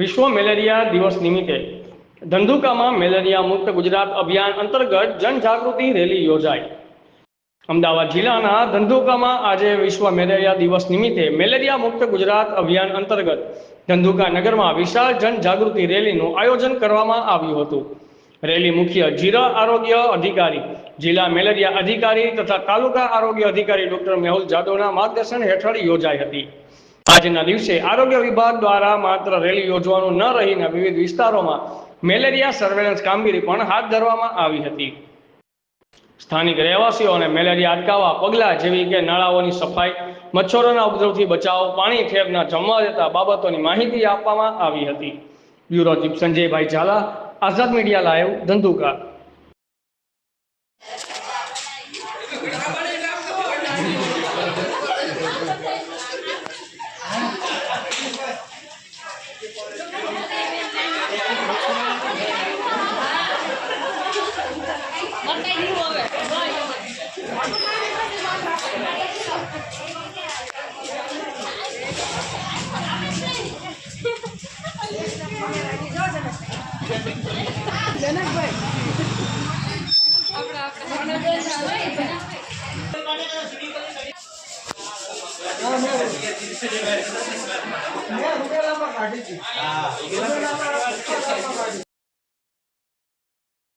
વિશ્વ મેલેરિયા દિવસ નિમિત્તે ધંધુકામાં મેલેરિયા મુક્ત ગુજરાત અભિયાન અંતર્ગત જનજાગૃતિ રેલી યોજાઈ. અમદાવાદ જિલ્લાના ધંધુકામાં આજે વિશ્વ મેલેરિયા દિવસ નિમિત્તે મેલેરિયા મુક્ત ગુજરાત અભિયાન અંતર્ગત ધંધુકા નગરમાં વિશાળ જનજાગૃતિ રેલીનું આયોજન કરવામાં આવ્યું હતું. રેલી મુખ્ય જિલ્લા આરોગ્ય અધિકારી, જિલ્લા મેલેરિયા અધિકારી તથા તાલુકા આરોગ્ય અધિકારી ડોક્ટર મેહુલ જાદવના માર્ગદર્શન હેઠળ યોજાઈ હતી. આજના દિવસે આરોગ્ય વિભાગ દ્વારા માત્ર રેલી યોજવાનું ન રહીને વિવિધ વિસ્તારોમાં મેલેરિયા સર્વેલન્સ કામગીરી પણ હાથ ધરવામાં આવી હતી. સ્થાનિક રહેવાસીઓને મેલેરિયા અટકાવવા પગલાં જેવી કે નાળાઓની સફાઈ, મચ્છરોના ઉપદ્રવથી બચાવ, પાણી ઠેરના જમવા દેતા બાબતોની માહિતી આપવામાં આવી હતી. બ્યુરો ચીફ સંજયભાઈ ઝાલા, આઝાદ મીડિયા લાઈવ, ધંધુકા. મેં રૂપિયા લાંબા કાઢી હતી